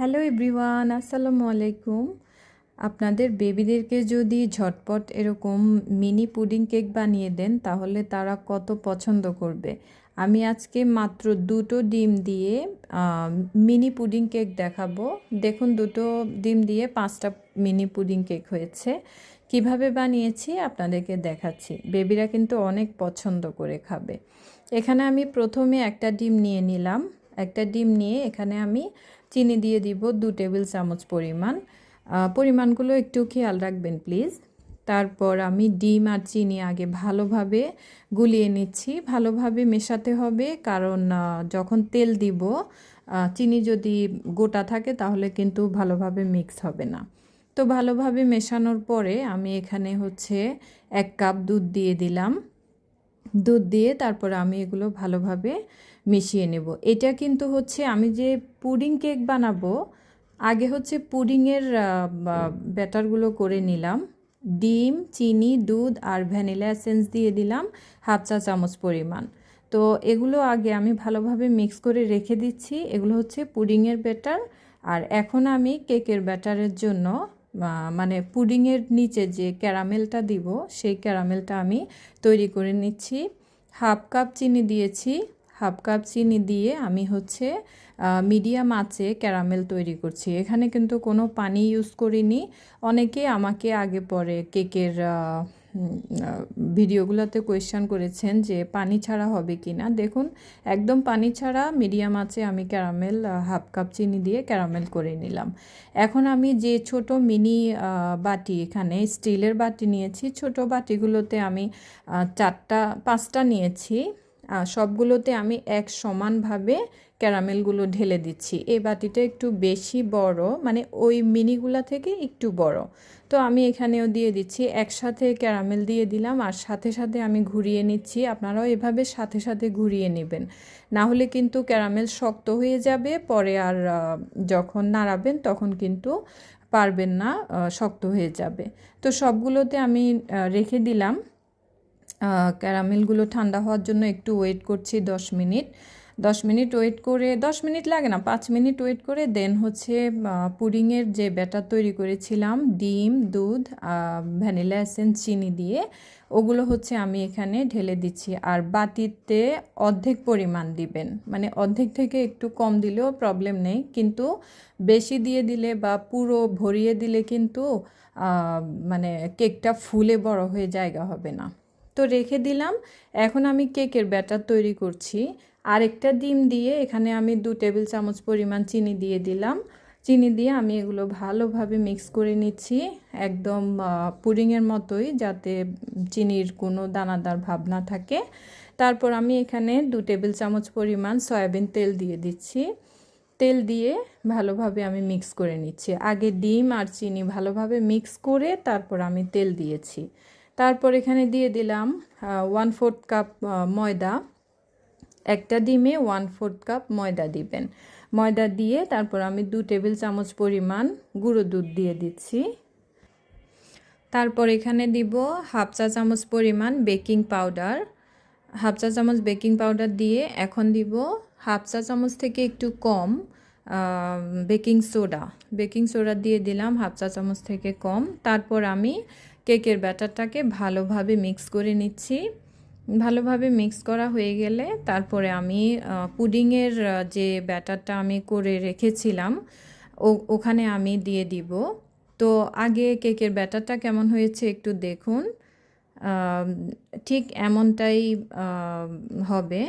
Hello everyone, আসসালামু আলাইকুম। আপনাদের বেবিদেরকে যদি ঝটপট এরকম মিনি পুডিং কেক বানিয়ে দেন, তাহলে তারা কত পছন্দ করবে? আমি আজকে মাত্র দুটো ডিম দিয়ে মিনি পুডিং কেক দেখাবো। দেখুন, দুটো ডিম দিয়ে পাঁচটা মিনি পুডিং কেক হয়েছে। কীভাবে বানিয়েছি আপনাদেরকে দেখাচ্ছি। বেবিরা কিন্তু অনেক পছন্দ করে খাবে। এখানে আমি প্রথমে একটা ডিম নিয়ে নিলাম। একটা ডিম নিয়ে এখানে আমি চিনি দিয়ে দিব দু টেবিল চামচ পরিমাণ। পরিমাণগুলো একটু খেয়াল রাখবেন, প্লিজ। তারপর আমি ডিম আর চিনি আগে ভালোভাবে গুলিয়ে নিচ্ছি। ভালোভাবে মেশাতে হবে, কারণ যখন তেল দিব চিনি যদি গোটা থাকে তাহলে কিন্তু ভালোভাবে মিক্স হবে না। তো ভালোভাবে মেশানোর পরে আমি এখানে হচ্ছে এক কাপ দুধ দিয়ে দিলাম। দুধ দিয়ে তারপর আমি এগুলো ভালোভাবে মিশিয়ে নেব। এটা কিন্তু হচ্ছে আমি যে পুডিং কেক বানাবো, আগে হচ্ছে পুডিংয়ের ব্যাটারগুলো করে নিলাম। ডিম, চিনি, দুধ আর ভ্যানিলা এসেন্স দিয়ে দিলাম, হাফ চা চামচ পরিমাণ। তো এগুলো আগে আমি ভালোভাবে মিক্স করে রেখে দিচ্ছি। এগুলো হচ্ছে পুডিংয়ের ব্যাটার। আর এখন আমি কেকের ব্যাটারের জন্য মানে পুডিংয়ের নিচে যে ক্যারামেলটা দিব, সেই ক্যারামেলটা আমি তৈরি করে নিচ্ছি। হাফ কাপ চিনি দিয়েছি। হাফ কাপ চিনি দিয়ে আমি হচ্ছে মিডিয়াম আঁচে ক্যারামেল তৈরি করছি। এখানে কিন্তু কোনো পানি ইউজ করিনি। অনেকে আমাকে আগে পরে কেকের ভিডিওগুলোতে কোয়েশ্চান করেছেন যে পানি ছাড়া হবে কি না দেখুন, একদম পানি ছাড়া মিডিয়াম আছে আমি ক্যারামেল হাফ কাপ চিনি দিয়ে ক্যারামেল করে নিলাম। এখন আমি যে ছোট মিনি বাটি এখানে, স্টিলের বাটি নিয়েছি। ছোট বাটিগুলোতে আমি চারটা, পাঁচটা নিয়েছি। সবগুলোতে আমি এক সমানভাবে ক্যারামেলগুলো ঢেলে দিচ্ছি। এই বাটিটা একটু বেশি বড় মানে ওই মিনিগুলা থেকে একটু বড়। তো আমি এখানেও দিয়ে দিচ্ছি, একসাথে ক্যারামেল দিয়ে দিলাম আর সাথে সাথে আমি ঘুরিয়ে নিচ্ছি। আপনারাও এভাবে সাথে সাথে ঘুরিয়ে নেবেন। না হলে কিন্তু ক্যারামেল শক্ত হয়ে যাবে, পরে আর যখন নাড়াবেন তখন কিন্তু পারবেন না শক্ত হয়ে যাবে। তো সবগুলোতে আমি রেখে দিলাম। ক্যারামেলগুলো ঠান্ডা হওয়ার জন্য একটু ওয়েট করছি দশ মিনিট। দশ মিনিট ওয়েট করে, দশ মিনিট লাগে না, পাঁচ মিনিট ওয়েট করে, দেন হচ্ছে পুডিংয়ের যে ব্যাটার তৈরি করেছিলাম, ডিম, দুধ ভ্যানিলা এসেন্স, চিনি দিয়ে, ওগুলো হচ্ছে আমি এখানে ঢেলে দিচ্ছি। আর বাটিতে অর্ধেক পরিমাণ দিবেন মানে অর্ধেক থেকে একটু কম দিলেও প্রবলেম নেই, কিন্তু বেশি দিয়ে দিলে বা পুরো ভরিয়ে দিলে কিন্তু মানে কেকটা ফুলে বড় হয়ে জায়গা হবে না। তো রেখে দিলাম। এখন আমি কেকের ব্যাটার তৈরি করছি। আরেকটা ডিম দিয়ে এখানে আমি দু টেবিল চামচ পরিমাণ চিনি দিয়ে দিলাম। চিনি দিয়ে আমি এগুলো ভালোভাবে মিক্স করে নিচ্ছি। একদম পুডিংয়ের মতোই যাতে চিনির কোনো দানাদার ভাব না থাকে। তারপর আমি এখানে দু টেবিল চামচ পরিমাণ সয়াবিন তেল দিয়ে দিচ্ছি। তেল দিয়ে ভালোভাবে আমি মিক্স করে নিচ্ছি। আগে ডিম আর চিনি ভালোভাবে মিক্স করে তারপর আমি তেল দিয়েছি। তারপর এখানে দিয়ে দিলাম ওয়ান ফোর্থ কাপ ময়দা। একটা ডিমে ওয়ান ফোর্থ কাপ ময়দা দিবেন। ময়দা দিয়ে তারপর আমি দু টেবিল চামচ পরিমাণ গুঁড়ো দুধ দিয়ে দিচ্ছি। তারপর এখানে দিব হাফ চা চামচ পরিমাণ বেকিং পাউডার। হাফ চা চামচ বেকিং পাউডার দিয়ে এখন দিব হাফ চা চামচ থেকে একটু কম বেকিং সোডা। বেকিং সোডা দিয়ে দিলাম হাফ চা চামচ থেকে কম। তারপর আমি কেকের ব্যাটারটাকে ভালোভাবে মিক্স করে নিচ্ছি। ভালোভাবে মিক্স করা হয়ে গেলে তারপরে আমি পুডিংয়ের যে ব্যাটারটা আমি করে রেখেছিলাম, ও, ওখানে আমি দিয়ে দিব। তো আগে কেকের ব্যাটারটা কেমন হয়েছে একটু দেখুন। ঠিক এমনটাই হবে।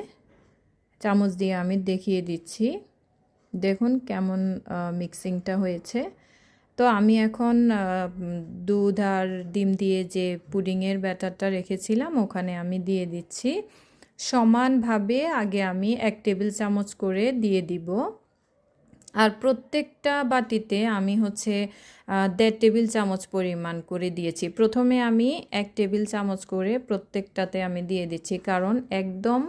চামচ দিয়ে আমি দেখিয়ে দিচ্ছি। দেখুন কেমন মিক্সিংটা হয়েছে। তো আমি এখন দুধ আর ডিম দিয়ে যে পুডিংয়ের ব্যাটারটা রেখেছিলাম, ওখানে আমি দিয়ে দিচ্ছি। সমানভাবে আগে আমি এক টেবিল চামচ করে দিয়ে দিব। আর প্রত্যেকটা বাটিতে আমি হচ্ছে দেড় টেবিল চামচ পরিমাণ করে দিয়েছি। প্রথমে আমি এক টেবিল চামচ করে প্রত্যেকটাতে আমি দিয়ে দিচ্ছি, কারণ একদম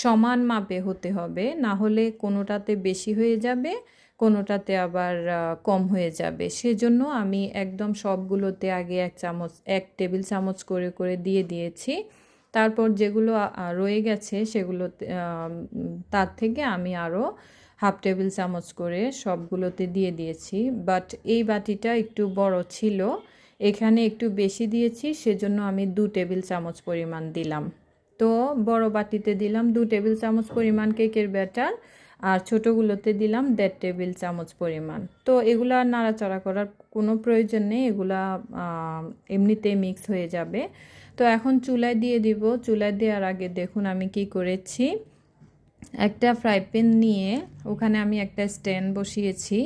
সমান মাপে হতে হবে, না হলে কোনোটাতে বেশি হয়ে যাবে কোনোটাতে আবার কম হয়ে যাবে। সেজন্য আমি একদম সবগুলোতে আগে এক চামচ, এক টেবিল চামচ করে করে দিয়ে দিয়েছি। তারপর যেগুলো রয়ে গেছে সেগুলো তার থেকে আমি আরও হাফ টেবিল চামচ করে সবগুলোতে দিয়ে দিয়েছি। বাট এই বাটিটা একটু বড় ছিল, এখানে একটু বেশি দিয়েছি, সেজন্য আমি দু টেবিল চামচ পরিমাণ দিলাম। তো বড় বাটিতে দিলাম দু টেবিল চামচ পরিমাণ কেকের ব্যাটার। আর ছোটোগুলোতে দিলাম দেড় টেবিল চামচ পরিমাণ। তো এগুলা নাড়াচাড়া করার কোনো প্রয়োজন নেই, এগুলা এমনিতেই মিক্স হয়ে যাবে। তো এখন চুলায় দিয়ে দিব। চুলায় দেওয়ার আগে দেখুন আমি কি করেছি। একটা ফ্রাই প্যান নিয়ে ওখানে আমি একটা স্ট্যান্ড বসিয়েছি।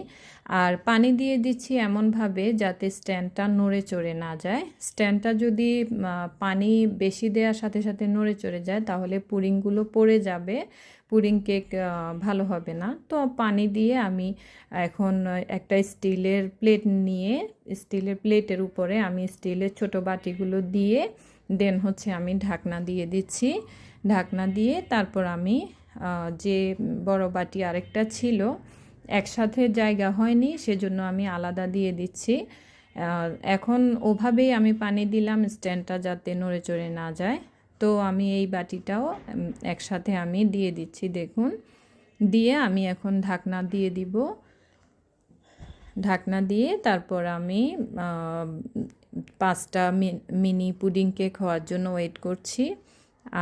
আর পানি দিয়ে দিচ্ছি এমনভাবে যাতে স্ট্যান্ডটা নড়ে চড়ে না যায়। স্ট্যান্ডটা যদি পানি বেশি দেওয়ার সাথে সাথে নড়ে চড়ে যায়, তাহলে পুডিংগুলো পড়ে যাবে। পুডিং কেক ভালো হবে না। তো পানি দিয়ে আমি এখন একটা স্টিলের প্লেট নিয়ে, স্টিলের প্লেটের উপরে আমি স্টিলের ছোট বাটিগুলো দিয়ে দেন হচ্ছে আমি ঢাকনা দিয়ে দিচ্ছি। ঢাকনা দিয়ে তারপর আমি যে বড় বাটি আরেকটা ছিল, একসাথে জায়গা হয়নি, সেজন্য আমি আলাদা দিয়ে দিচ্ছি। এখন ওভাবেই আমি পানি দিলাম, স্ট্যান্ডটা যাতে নড়ে চড়ে না যায়। তো আমি এই বাটিটাও একসাথে আমি দিয়ে দিচ্ছি, দেখুন। দিয়ে আমি এখন ঢাকনা দিয়ে দিব। ঢাকনা দিয়ে তারপর আমি পাঁচটা মিনি পুডিং কেক হওয়ার জন্য ওয়েট করছি।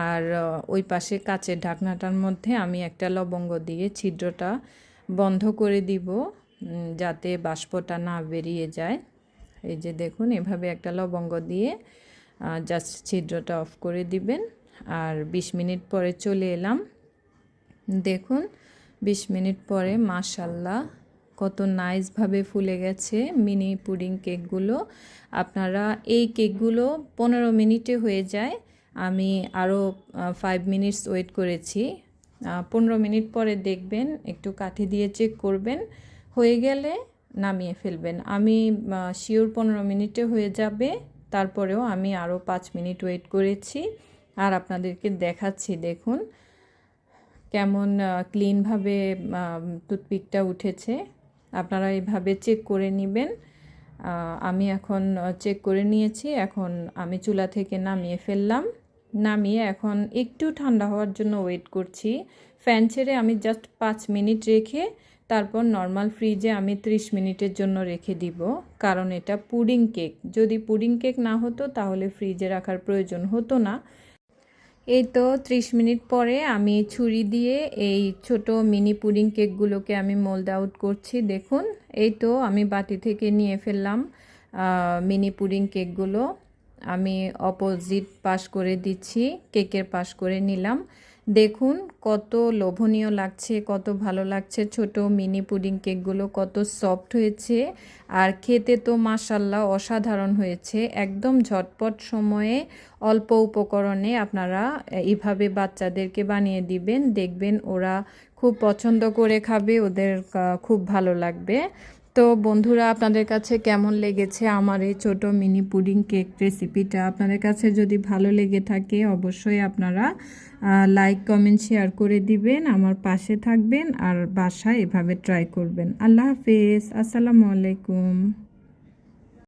আর ওই পাশে কাচের ঢাকনাটার মধ্যে আমি একটা লবঙ্গ দিয়ে ছিদ্রটা বন্ধ করে দিব যাতে বাষ্পটা না বেরিয়ে যায়। এই যে দেখুন, এভাবে একটা লবঙ্গ দিয়ে জাস্ট ছিদ্রটা অফ করে দিবেন। আর ২০ মিনিট পরে চলে এলাম। দেখুন ২০ মিনিট পরে মাশাল্লাহ কত নাইসভাবে ফুলে গেছে মিনি পুডিং কেকগুলো আপনারা এই কেকগুলো পনেরো মিনিটে হয়ে যায়। আমি আরও ফাইভ মিনিটস ওয়েট করেছি। পনেরো মিনিট পরে দেখবেন, একটু কাঠি দিয়ে চেক করবেন, হয়ে গেলে নামিয়ে ফেলবেন। আমি শিওর পনেরো মিনিটে হয়ে যাবে, তারপরেও আমি আরও পাঁচ মিনিট ওয়েট করেছি। আর আপনাদেরকে দেখাচ্ছি, দেখুন, কেমন ক্লিনভাবে টুথপিকটা উঠেছে। আপনারা এইভাবে চেক করে নেবেন। আমি এখন চেক করে নিয়েছি। এখন আমি চুলা থেকে নামিয়ে ফেললাম। নামিয়ে এখন একটু ঠান্ডা হওয়ার জন্য ওয়েট করছি। ফ্যান ছেড়ে আমি জাস্ট পাঁচ মিনিট রেখে তারপর নর্মাল ফ্রিজে আমি 30 মিনিটের জন্য রেখে দিব। কারণ এটা পুডিং কেক যদি পুডিং কেক না হতো তাহলে ফ্রিজে রাখার প্রয়োজন হতো না। এই তো 30 মিনিট পরে আমি ছুরি দিয়ে এই ছোট মিনি পুডিং কেকগুলোকে আমি মোল্ড আউট করছি। দেখুন, এই তো আমি বাটি থেকে নিয়ে ফেললাম মিনি পুডিং কেকগুলো আমি অপোজিট পাশ করে দিচ্ছি, কেকের পাশ করে নিলাম। দেখুন কত লোভনীয় লাগছে, কত ভালো লাগছে। ছোট মিনি পুডিং কেকগুলো কত সফট হয়েছে। আর খেতে তো মাসাল্লাহ অসাধারণ হয়েছে। একদম ঝটপট সময়ে অল্প উপকরণে আপনারা এইভাবে বাচ্চাদেরকে বানিয়ে দিবেন। দেখবেন ওরা খুব পছন্দ করে খাবে, ওদের খুব ভালো লাগবে। তো বন্ধুরা, আপনাদের কাছে কেমন লেগেছে আমার এই ছোট মিনি পুডিং কেক রেসিপিটা? আপনাদের কাছে যদি ভালো লেগে থাকে, অবশ্যই আপনারা লাইক কমেন্ট শেয়ার করে দিবেন, আমার পাশে থাকবেন আর বাসায় এভাবে ট্রাই করবেন। আল্লাহ হাফেজ, আসসালামু আলাইকুম।